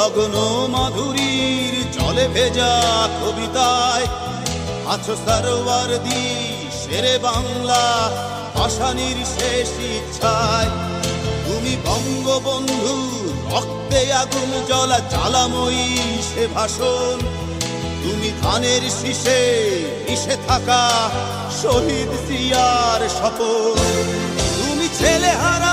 লগ্ন মাধুরীর চলে ভেজা কবিতায়, আছো সারোয়ার দি শেরে বাংলা ভাষানির শেষ ইচ্ছায়। তুমি বঙ্গবন্ধু, রক্তে আগুন জ্বলা জ্বালাময়ী সে ভাষণ। তুমি ধানের শীষে মিশে থাকা শহীদ সিয়ার শপথ। তুমি ছেলে হারা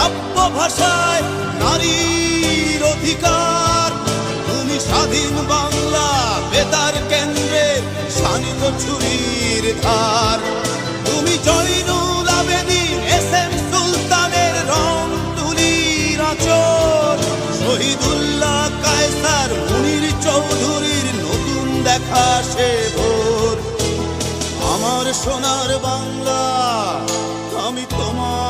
কাব্য ভাষায় নারীর অধিকার। তুমি স্বাধীন বাংলা, বেতার কেন্দ্রের শানিত ছুরির ধার। তুমি জয়নুল আবেদিন রং শহীদুল্লাহ চৌধুরীর নতুন দেখা সে ভোর। আমার সোনার বাংলা, আমি তোমায়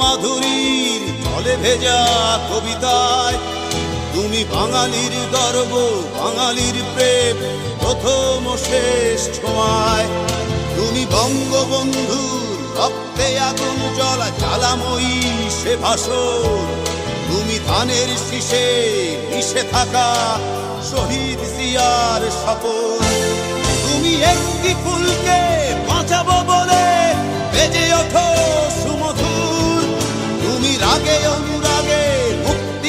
মাধুরীর জলে ভেজা কবিতায়, তুমি বাঙালির গর্ব, বাঙালির প্রেম, প্রথম শেষ ছোঁয়ায়। তুমি বঙ্গবন্ধু, রক্তে আগুন জলা জ্বালাময়ী সে ভাষণ। তুমি ধানের শীষে মিশে থাকা শহীদ জিয়ার শপথ। তুমি একটি ফুলকে বাঁচাবো